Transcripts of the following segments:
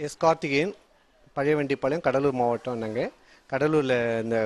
S Karthikeyan பழையவண்டிப்பாளையம் Cuddalore மாவட்டம் நாங்கள் கடலூரில் இந்த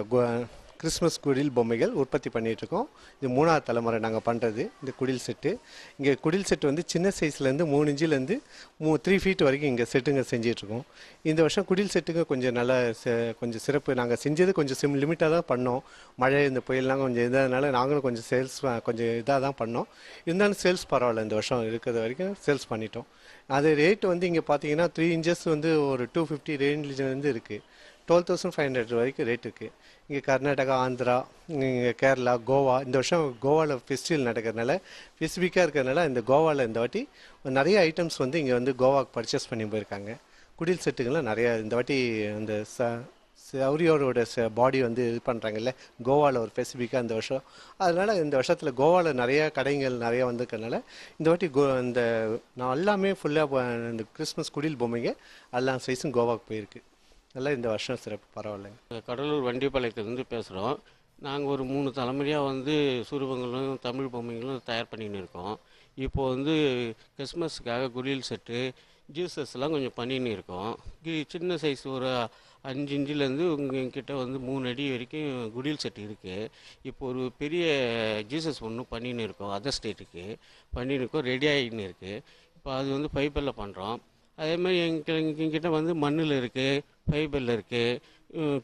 கிறிஸ்மஸ் குடில் பொம்மைகள் உற்பத்தி பண்ணிகிட்ருக்கோம் இது மூணாவது தலைமுறை நாங்கள் பண்ணுறது இந்த குடில் செட்டு. இங்கே குடில் செட்டு வந்து சின்ன சைஸ்லேருந்து மூணு இன்ச்சிலேருந்து மூ த்ரீ ஃபீட் வரைக்கும் இங்கே செட்டுங்க செஞ்சிட்ருக்கோம் இந்த வருஷம் குடில் செட்டுங்க கொஞ்சம் நல்லா செ- கொஞ்சம் சிறப்பு. நாங்கள் செஞ்சது கொஞ்சம் சிம் லிமிட்டாக தான் பண்ணோம். மழை இந்த புயல்லாம் கொஞ்சம் இதாதனால நாங்களும் கொஞ்சம் சேல்ஸ் கொஞ்சம் இதாக தான் பண்ணோம். இருந்தாலும் சேல்ஸ் பரவாயில்ல இந்த வருஷம் இருக்கிற வரைக்கும் சேல்ஸ் பண்ணிட்டோம். அது ரேட் வந்து இங்கே பார்த்தீங்கன்னா த்ரீ இன்ச்சஸ் வந்து ஒரு டூ ஃபிஃப்டி ரேஞ்சிலேருந்து இருக்குது டுவெல் தௌசண்ட் ஃபைவ் ஹண்ட்ரட் வரைக்கும் ரேட் இருக்குது இங்கே கர்நாடகா ஆந்திரா இங்கே கேரளா கோவா இந்த வருஷம் கோவாவில் ஃபெஸ்டிவல் நடக்கிறதுனால ஸ்பெசிஃபிக்காக இருக்கிறதுனால இந்த கோவாவில் இந்த வாட்டி நிறைய ஐட்டம்ஸ் வந்து இங்கே வந்து கோவாக்கு பர்ச்சேஸ் பண்ணி போயிருக்காங்க. குடில் செட்டுங்கள்லாம் நிறையா இந்த வாட்டி அந்த ச சௌரியோரோட பாடி வந்து இது பண்ணுறாங்கல்ல கோவாவில் ஒரு ஸ்பெசிஃபிக்காக இந்த வருஷம். அதனால் இந்த வருஷத்தில் கோவாவில் நிறைய கடைகள் நிறையா வந்திருக்கறனால இந்த வாட்டி கோ இந்த நான் எல்லாமே ஃபுல்லாக இந்த கிறிஸ்மஸ் குடில் பொம்மைங்க எல்லா சைஸும் கோவாக்கு போயிருக்கு. நல்லா இந்த வருஷம் சிறப்பு பரவாயில்லைங்க. கடலூர் வண்டிப்பாளையத்துலேருந்து பேசுகிறோம் நாங்கள் ஒரு மூணு தலைமுறையாக வந்து சுரூபங்களும் தமிழ் பொம்மைங்களும் தயார் பண்ணின்னு இருக்கோம். இப்போ வந்து கிறிஸ்மஸுக்காக குடில் செட்டு ஜூசஸ்லாம் கொஞ்சம் பண்ணின்னு இருக்கோம். சின்ன சைஸ் ஒரு அஞ்சு இன்ச்சிலேருந்து உங்ககிட்ட வந்து மூணு அடி வரைக்கும் குடில் செட் இருக்குது இப்போ ஒரு பெரிய ஜீசஸ் ஒன்று பண்ணின்னு இருக்கோம் அதர் ஸ்டேட்டுக்கு. பண்ணின்னு இருக்கோம் ரெடி ஆகின்னு இருக்குது இப்போ அது வந்து பைப்பரில் பண்ணுறோம் அதே மாதிரி எங்க எங்ககிட்ட வந்து மண்ணில் இருக்குது ஃபைபரில் இருக்குது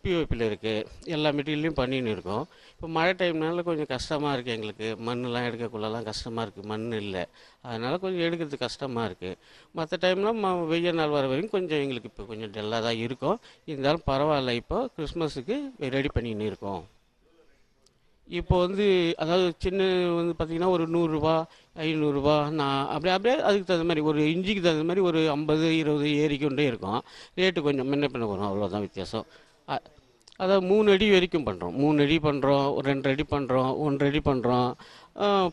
பிஓபியில் இருக்குது எல்லா மெட்டீரியலையும் பண்ணின்னு இருக்கோம். இப்போ மழை டைம்னால கொஞ்சம் கஷ்டமாக இருக்குது எங்களுக்கு. மண்ணெலாம் எடுக்கக்குள்ளலாம் கஷ்டமாக இருக்குது மண் இல்லை. அதனால் கொஞ்சம் எடுக்கிறது கஷ்டமாக இருக்குது மற்ற டைம்லாம் ம வெய்ய நாள் வர வரைக்கும் கொஞ்சம் எங்களுக்கு இப்போ கொஞ்சம் டல்லாக தான் இருக்கும். இருந்தாலும் பரவாயில்ல. இப்போ கிறிஸ்மஸுக்கு ரெடி பண்ணின்னு இருக்கோம். இப்போ வந்து அதாவது சின்ன வந்து பார்த்திங்கன்னா ஒரு நூறுரூவா ஐநூறுரூவா நான் அப்படியே அப்படியே அதுக்கு தகுந்த மாதிரி ஒரு இஞ்சிக்கு தகுந்த மாதிரி ஒரு ஐம்பது இருபது ஏறிக்கொண்டே இருக்கும். ரேட்டு கொஞ்சம் முன்ன பின்ன வரும் அவ்வளோதான் வித்தியாசம். அதாவது மூணு அடி வரைக்கும் பண்ணுறோம் மூணு அடி பண்ணுறோம் ஒரு ரெண்டு அடி பண்ணுறோம் ஒன்றரை அடி பண்ணுறோம்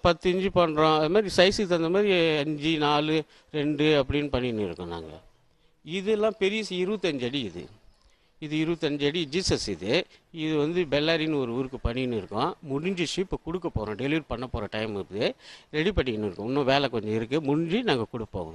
பத்து இன்ச்சு பண்ணுறோம் அது மாதிரி சைஸுக்கு தகுந்த மாதிரி அஞ்சு நாலு ரெண்டு அப்படின்னு பண்ணின்னு இருக்கோம் நாங்கள் இதெல்லாம் பெரிய இருபத்தஞ்சு அடி இது. இது இருபத்தஞ்சு அடி ஜீசஸ் இது. இது வந்து பெல்லாரின்னு ஒரு ஊருக்கு பண்ணின்னு இருக்கோம். முடிஞ்சிச்சு இப்போ கொடுக்க போகிறோம் டெலிவரி பண்ண போகிற டைம் இருக்குது. ரெடி பண்ணின்னு இருக்கோம். இன்னும் வேலை கொஞ்சம் இருக்குது முடிஞ்சு நாங்கள் கொடுப்போம்.